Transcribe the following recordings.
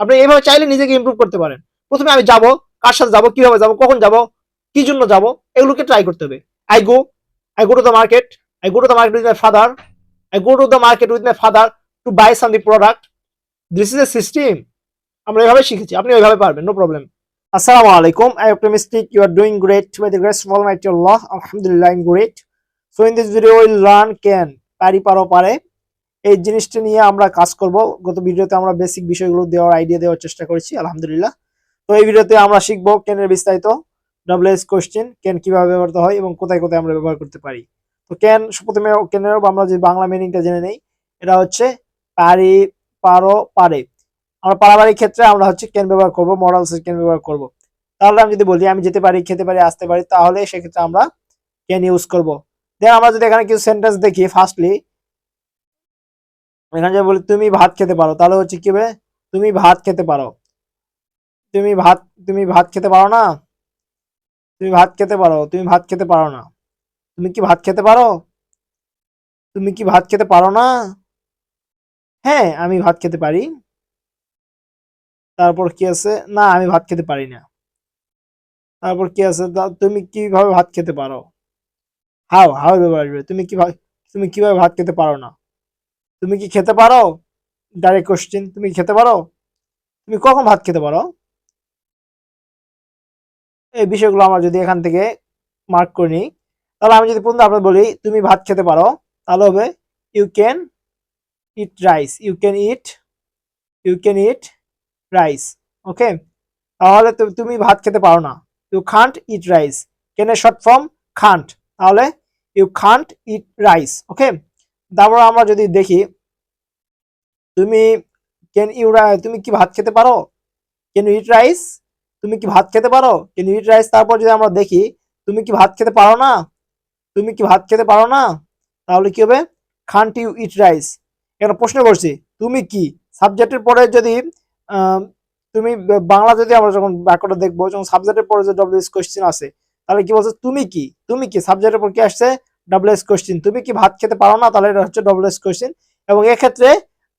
আপনি এইভাবে চাইলে নিজেকে ইমপ্রুভ করতে পারেন। প্রথমে আমি যাব, কার সাথে যাব, কীভাবে যাব, কখন যাব, কি জন্য যাব, এগুলোকে ট্রাই করতে হবে। I go I go to the market I go to the market with my father I go to the market with my father to buy some the product this is a system আমরা এভাবে শিখেছি, আপনি ওইভাবে পারবেন no problem আসসালামু আলাইকুম I optimistic you are doing great by the grace of almighty Allah আলহামদুলিল্লাহ in great so in this video will learn can পারি পারো পারে এই জিনিসটা নিয়ে আমরা কাজ করব। গত ভিডিওতে আমরা বেসিক বিষয়গুলো দেওয়ার আইডিয়া দেওয়ার চেষ্টা করেছি, আলহামদুলিল্লাহ। তো এই ভিডিওতে আমরা শিখব ক্যানের বিস্তারিত ডাবল এস কোশ্চেন কেন কীভাবে ব্যবহৃত হয় এবং কোথায় কোথায় আমরা ব্যবহার করতে পারি। তো ক্যান প্রথমে ক্যানের আমরা যে বাংলা মিনিংটা জেনে নেই, এটা হচ্ছে পারি, পারো, পারে। আমরা পারাবারিক ক্ষেত্রে আমরা হচ্ছে ক্যান ব্যবহার করব মডালস ক্যান ব্যবহার করব। তাহলে আমি যদি বলি, আমি যেতে পারি, খেতে পারি, আসতে পারি, তাহলে সেক্ষেত্রে আমরা ক্যান ইউজ করব। দেন আমরা যদি এখানে কিছু সেন্টেন্স দেখি ফার্স্টলি এখানে যে বলি তুমি ভাত খেতে পারো তাহলে হচ্ছে কি হবে তুমি ভাত খেতে পারো তুমি ভাত তুমি ভাত খেতে পারো না তুমি ভাত খেতে পারো তুমি ভাত খেতে পারো না তুমি কি ভাত খেতে পারো তুমি কি ভাত খেতে পারো না হ্যাঁ আমি ভাত খেতে পারি তারপর কি আছে না আমি ভাত খেতে পারি না তারপর কি আছে তুমি কীভাবে ভাত খেতে পারো হাও হাও ব্যবহার তুমি কি তুমি কীভাবে ভাত খেতে পারো না তুমি কি খেতে পারো? ডাইরেক্ট কোশ্চেন তুমি খেতে পারো? তুমি কখন ভাত খেতে পারো? এই বিষয়গুলো আমরা যদি এখান থেকে মার্ক করে নিই, তাহলে আমি যদি প্রথমে আপনার বলি, তুমি ভাত খেতে পারো, তাহলে হবে you can eat rice you can eat you can eat rice okay তাহলে তুমি ভাত খেতে পারো না। You can't eat rice can A short form can't তাহলে you can't eat rice okay তারপর আমরা যদি দেখি, তুমি ক্যান ইউ তুমি কি ভাত খেতে পারো? ক্যান ইট রাইস তুমি কি ভাত খেতে পারো? ক্যান ইট রাইস তারপর যদি আমরা দেখি, তুমি কি ভাত খেতে পারো না? তুমি কি ভাত খেতে পারো না? তাহলে কি হবে? খান্ট ইউ ইট রাইস এখানে প্রশ্ন করছি, তুমি কি? সাবজেক্টের পরে যদি তুমি বাংলা যদি আমরা যখন বাক্যটা দেখব, যখন সাবজেক্টের পরে যে ডব্লিউ এস কোশ্চেন আছে তাহলে কি বলছে? তুমি কি? তুমি কি? সাবজেক্টের পর কি আসছে? ডব্লিউ এস কোশ্চেন তুমি কি ভাত খেতে পারো না? তাহলে এটা হচ্ছে ডব্লিউ এস কোশ্চেন এবং এক্ষেত্রে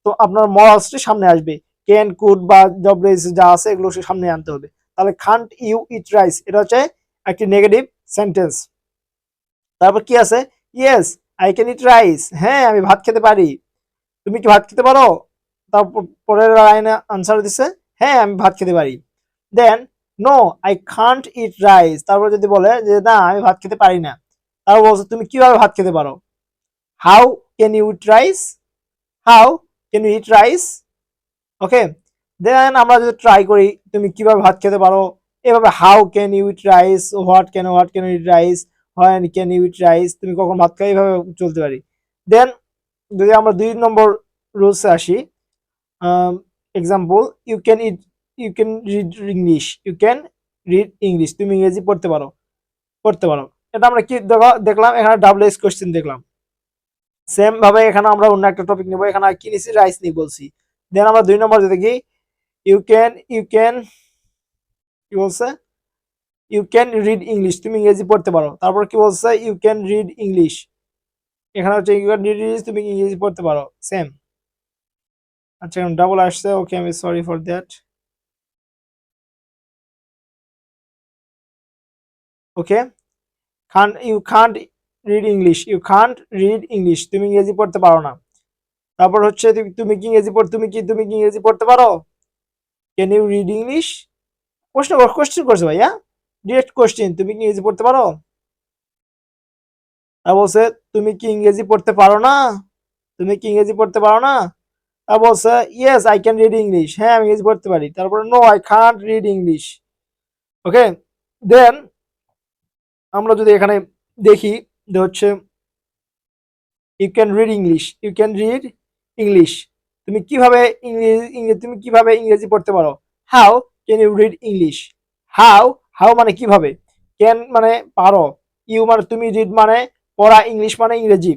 তো আপনার মরালসটি সামনে আসবে। ক্যান কুড বা ডব্লিউ এস যা আছে, এগুলো সামনে আনতে হবে। তাহলে খান্ট ইউ ইট রাইস এটা হচ্ছে একটি নেগেটিভ সেন্টেন্স তারপর কি আছে? Yes I can eat rice হ্যাঁ আমি ভাত খেতে পারি। তুমি কি ভাত খেতে পারো? তারপর পরের লাইনে আনসার দিছে হ্যাঁ আমি ভাত খেতে পারি। Then no I can't eat rice তারপর যদি বলে যে, না, আমি ভাত খেতে পারি না। তারপর বলছে, তুমি কীভাবে ভাত খেতে পারো? How can you eat rice how can you eat rice okay then আমরা যদি ট্রাই করি, তুমি কীভাবে ভাত খেতে পারো? এভাবে how can you eat rice what can what can eat rice when can you eat rice তুমি কখন ভাত খাই এইভাবে চলতে পারি। দেন যদি আমরা দুই নম্বর রুলসে আসি example you can eat you can read English you can read English তুমি ইংরেজি পড়তে পারো পড়তে পারো। এটা আমরা কি দেখো- দেখলাম, এখানে ডাবল এস কোশ্চেন দেখলাম। সেম ভাবে এখানে আমরা অন্য একটা টপিক নেব। এখানে কি নিছি? রাইস নিয়ে বলছি। দেন আমরা দুই নম্বর দেখি ইউ ক্যান ইউ ক্যান কি বলছে? ইউ ক্যান রিড ইংলিশ তুমি ইংরেজি পড়তে পারো। তারপর কি বলছে? ইউ ক্যান রিড ইংলিশ এখানে হচ্ছে ইউ ক্যান রিড ইংলিশ তুমি ইংরেজি পড়তে পারো। সেম আচ্ছা এখন ডাবল আসছে। ওকে আমি sorry for that okay can you can't read English you can't read English তুমি ইংরেজি পড়তে পারো না। তারপর হচ্ছে তুমি- তুমি কি ইংরেজি পড়, তুমি কি তুমি কি ইংরেজি পড়তে পারো? ক্যান ইউ রিড ইংলিশ প্রশ্ন কোশ্চেন করছে ভাইয়া ডিরেক্ট কোশ্চেন তুমি কি ইংরেজি পড়তে পারো? তা বলছে, তুমি কি ইংরেজি পড়তে পারো না? তুমি কি ইংরেজি পড়তে পারো না? তা বলছে yes I can read English হ্যাঁ আমি ইংরেজি পড়তে পারি। তারপরে no I can't read English okay then আমরা যদি এখানে দেখি যে হচ্ছে you can read English you can read English তুমি কীভাবে ইংরেজি তুমি কীভাবে ইংরেজি পড়তে পারো? How can you read English how how মানে কীভাবে? ক্যান মানে পারো। ইউ মানে তুমি রিড মানে পড়া ইংলিশ মানে ইংরেজি।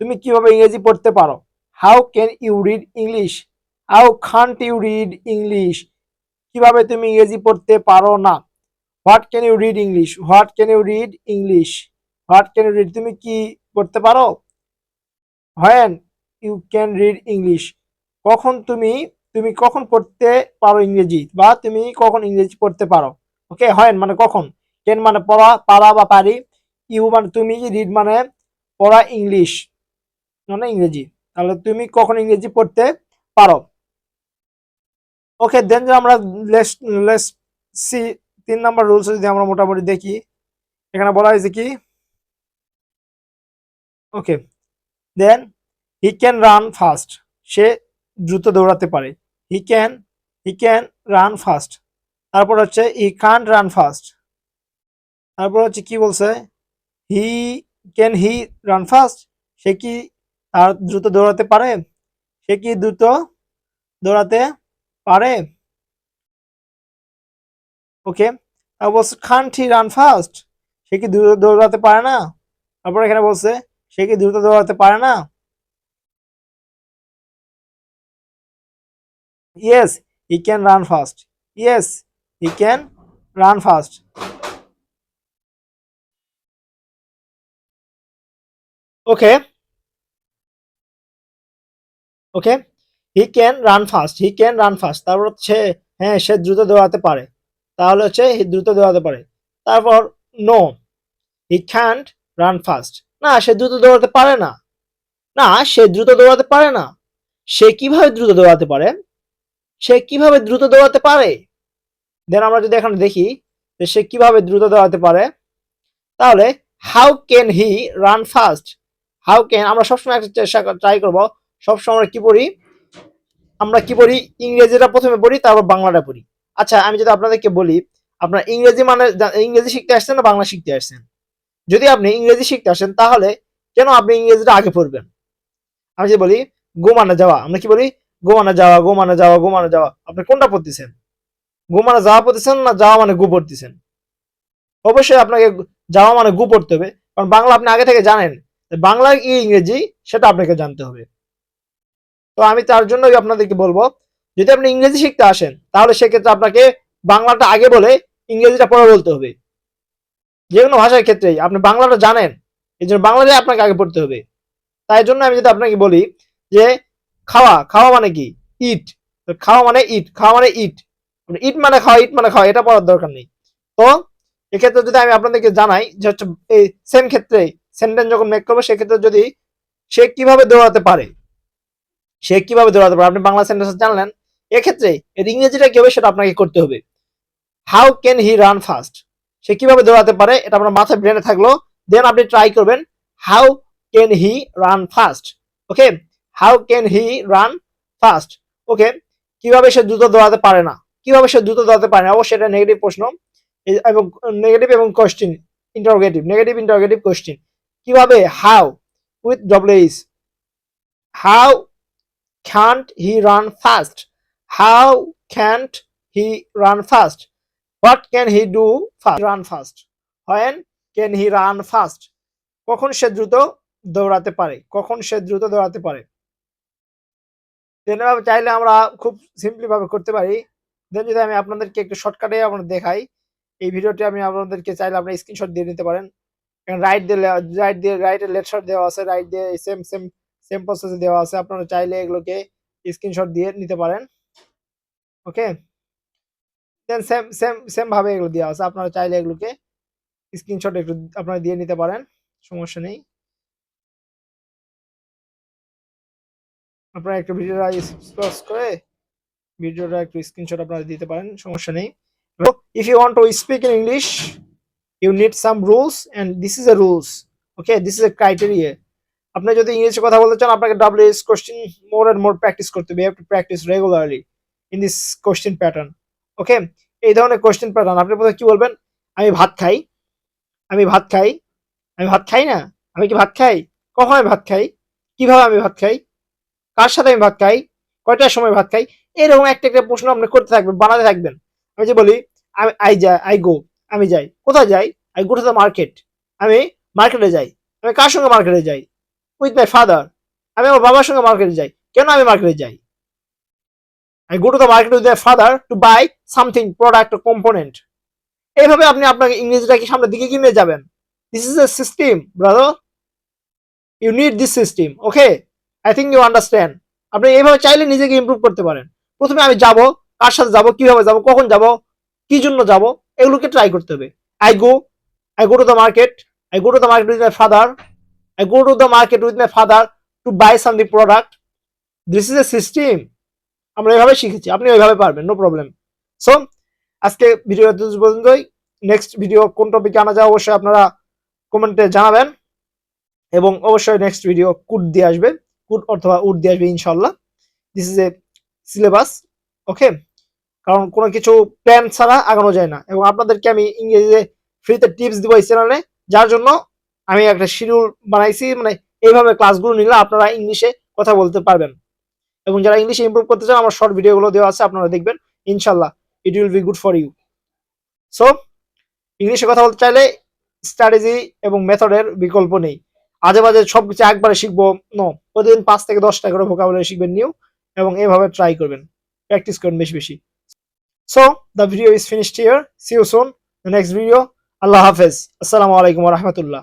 তুমি কীভাবে ইংরেজি পড়তে পারো? How can you read English how can't you read English কীভাবে তুমি ইংরেজি পড়তে পারো না? What can you read English what can you read English what can you read তুমি কি পড়তে পারো? When you can read English কখন তুমি তুমি কখন পড়তে পারো ইংরেজি? বা তুমি কখন ইংরেজি পড়তে পারো? ওকে হয় মানে কখন? কেন মানে পড়া, পারা বা পারি? ইউ মানে তুমি রিড মানে পড়া ইংলিশ মানে ইংরেজি। তাহলে তুমি কখন ইংরেজি পড়তে পারো? ওকে দেন আমরা লেস লেস সি তিন নাম্বার রুলস যদি আমরা মোটামুটি দেখি, এখানে বলা হয়েছে কি? Okay then he can run fast সে দ্রুত দৌড়াতে পারে। He can he can run fast তারপর হচ্ছে হি কান্ট রান ফাস্ট তারপর হচ্ছে কি বলছে? He can he run fast সে কি আর দ্রুত দৌড়াতে পারে? সে কি দ্রুত দৌড়াতে পারে? ওকে বলছে কান্ট হি রান ফাস্ট সে কি দ্রুত দৌড়াতে পারে না? তারপর এখানে বলছে, সে কি দ্রুত দৌড়াতে পারে না? Yes he can run fast yes he can run fast okay okay he can run fast he can run fast তারপর হচ্ছে হ্যাঁ সে দ্রুত দৌড়াতে পারে। তাহলে হচ্ছে দ্রুত দৌড়াতে পারে। তারপর no he can't run fast না, সে দ্রুত দৌড়াতে পারে না। না, সে দ্রুত দৌড়াতে পারে না। সে কীভাবে দ্রুত দৌড়াতে পারে? সে কীভাবে দ্রুত দৌড়াতে পারে? দেন আমরা যদি এখানে দেখি, যে সে কীভাবে দ্রুত দৌড়াতে পারে, তাহলে how can he run fast how can আমরা সবসময় একটা চেষ্টা ট্রাই করব। সবসময় আমরা কি পড়ি? আমরা কি পড়ি? ইংরেজিটা প্রথমে পড়ি, তারপর বাংলাটা পড়ি। আচ্ছা আমি যদি আপনাদেরকে বলি, আপনার ইংরেজি মানে ইংরেজি শিখতে আসছেন না বাংলা শিখতে আসছেন? যদি আপনি ইংরেজি শিখতে আসেন, তাহলে কেন আপনি ইংরেজিটা আগে পড়বেন? আমি যদি বলি, গোমানে যাওয়া, আমরা কি বলি? গোমানে যাওয়া গোমানে যাওয়া গোমানে যাওয়া। আপনি কোনটা পড়তেছেন? গোমানে যাওয়া পড়তেছেন না যাওয়া মানে গু পড়তেছেন? অবশ্যই আপনাকে যাওয়া মানে গু পড়তে হবে, কারণ বাংলা আপনি আগে থেকে জানেন। বাংলা কি ইংরেজি, সেটা আপনাকে জানতে হবে। তো আমি তার জন্যই আপনাদেরকে বলব যদি আপনি ইংরেজি শিখতে আসেন, তাহলে সেক্ষেত্রে আপনাকে বাংলাটা আগে বলে ইংরেজিটা পরে বলতে হবে। যে কোনো ভাষার ক্ষেত্রেই আপনি বাংলাটা জানেন, এই জন্য বাংলাটাই আপনাকে আগে পড়তে হবে। তাই জন্য আমি যদি আপনাকে বলি যে, খাওয়া খাওয়া মানে কি? ইট খাওয়া মানে ইট খাওয়া মানে ইট ইট মানে খাওয়া ইট মানে খাওয়া, এটা পড়ার দরকার নেই। তো এক্ষেত্রে যদি আমি আপনাদেরকে জানাই যে হচ্ছে, এই সেম ক্ষেত্রে সেন্টেন্স যখন মেক করব, সেক্ষেত্রে যদি সে কীভাবে দৌড়াতে পারে, সে কীভাবে দৌড়াতে পারে, আপনি বাংলা সেন্টেন্স জানলেন এক্ষেত্রে এর ইংরেজিটা কি হবে সেটা আপনাকে করতে হবে। How can he run fast সে কীভাবে দৌড়াতে পারে এটা আপনার মাথায় ব্রেনে থাকল। দেন আপনি ট্রাই করবেন how can he run fast okay how can he run fast okay কীভাবে সে দ্রুত দৌড়াতে পারে না? কীভাবে সে দ্রুত দৌড়াতে পারে না? অবশ্যই এটা নেগেটিভ প্রশ্ন। এবং নেগেটিভ এবং question interrogative negative interrogative question কীভাবে? How with W S how can't হি রান fast? Can't he run fast? What can he do fast? Run fast. When can he run fast? কখন সে দ্রুত দৌড়াতে পারে? কখন সে দ্রুত দৌড়াতে পারে? এভাবে চাইলে আমরা খুব সিম্পলি ভাবে করতে পারি। দেন যদি আমি আপনাদেরকে একটু শর্টকাটে আপনাদের দেখাই, এই ভিডিওটি আমি আপনাদেরকে চাইলে আপনারা স্ক্রিনশট দিয়ে নিতে পারেন। রাইট দিয়ে রাইট দিয়ে রাইটের লেট শট দেওয়া আছে রাইট দিয়ে সেম সেম সেম প্রসেসে দেওয়া আছে। আপনারা চাইলে এগুলোকে স্ক্রিনশট দিয়ে নিতে পারেন। Okay then same same same ভাবে এগুলো দেওয়া আছে। আপনারা চাইলে এগুলোকে স্ক্রিনশট একটু আপনারা দিয়ে নিতে পারেন। সমস্যা নেই। আপনারা একটু ভিডিওটা স্পজ করে ভিডিওটা একটু স্ক্রিনশট আপনারা দিতে পারেন। সমস্যা নেই। If you want to speak in English you need some rules and this is a rules okay this is a criteria আপনি যদি ইংলিশে কথা বলতে চান, আপনাকে W S question more and more practice করতে হবে। Have to practice regularly in this question pattern okay এই ধরনের কোশ্চেন প্যাটার্ন আপনি প্রথমে কি বলবেন? আমি ভাত খাই। আমি ভাত খাই। আমি ভাত খাই না? আমি কি ভাত খাই? কখন আমি ভাত খাই? কীভাবে আমি ভাত খাই? কার সাথে আমি ভাত খাই? কয়টার সময় ভাত খাই? এরকম একটা একটা প্রশ্ন আপনি করতে থাকবেন, বানাতে থাকবেন। আমি যে বলি, আমি আই যাই আই গো আমি যাই। কোথায় যাই? I go to the market আমি মার্কেটে যাই। আমি কার সঙ্গে মার্কেটে যাই? উইথ মাই ফাদার আমি আমার বাবার সঙ্গে মার্কেটে যাই। কেন আমি মার্কেটে যাই? I go to the market with my father to buy something product component এইভাবে আপনি আপনাকে ইংরেজিটাকে সামনের দিকে কিনে যাবেন? This is a system brother you need this system okay I think you understand আপনি এইভাবে চাইলে নিজেকে ইমপ্রুভ করতে পারেন। প্রথমে আমি যাব, কার সাথে যাব, কীভাবে যাব, কখন যাব, কি জন্য যাব, এগুলোকে ট্রাই করতে হবে। I go I go to the market I go to the market with my father I go to the market with my father to buy something product this is a system আমরা এভাবে শিখেছি, আপনি ওইভাবে পারবেন no problem so আজকে video এত পর্যন্তই। Next video কোন টপিকে আনা যায় অবশ্যই আপনারা কমেন্টে জানাবেন। এবং অবশ্যই নেক্সট ভিডিও কুট দিয়ে আসবে কুট অথবা উট দিয়ে আসবে ইনশাল্লাহ this is a syllabus okay কারণ কোনো কিছু প্ল্যান ছাড়া আগানো যায় না। এবং আপনাদেরকে আমি ইংরেজিতে ফ্রিতে টিপস দিব এই চ্যানেলে যার জন্য আমি একটা শিডিউল বানাইছি। মানে এইভাবে ক্লাসগুলো নিলে আপনারা ইংলিশে কথা বলতে পারবেন। এবং যারা ইংলিশে ইমপ্রুভ করতে চান আমার শর্ট ভিডিওগুলো দেওয়া আছে, আপনারা দেখবেন। ইনশাল্লাহ it will be good for you so ইংলিশে কথা বলতে চাইলে স্ট্র্যাটেজি এবং মেথডের বিকল্প নেই। আজে বাজে সবকিছু একবারে শিখব নো প্রতিদিন পাঁচ থেকে দশটা করে ভোকাবুলারি শিখবেন নিউ এবং এভাবে ট্রাই করবেন। প্র্যাকটিস করবেন বেশি বেশি। So the video is finished here see you soon the next video আল্লাহ হাফেজ। আসসালামু আলাইকুম রহমতুল্লাহ।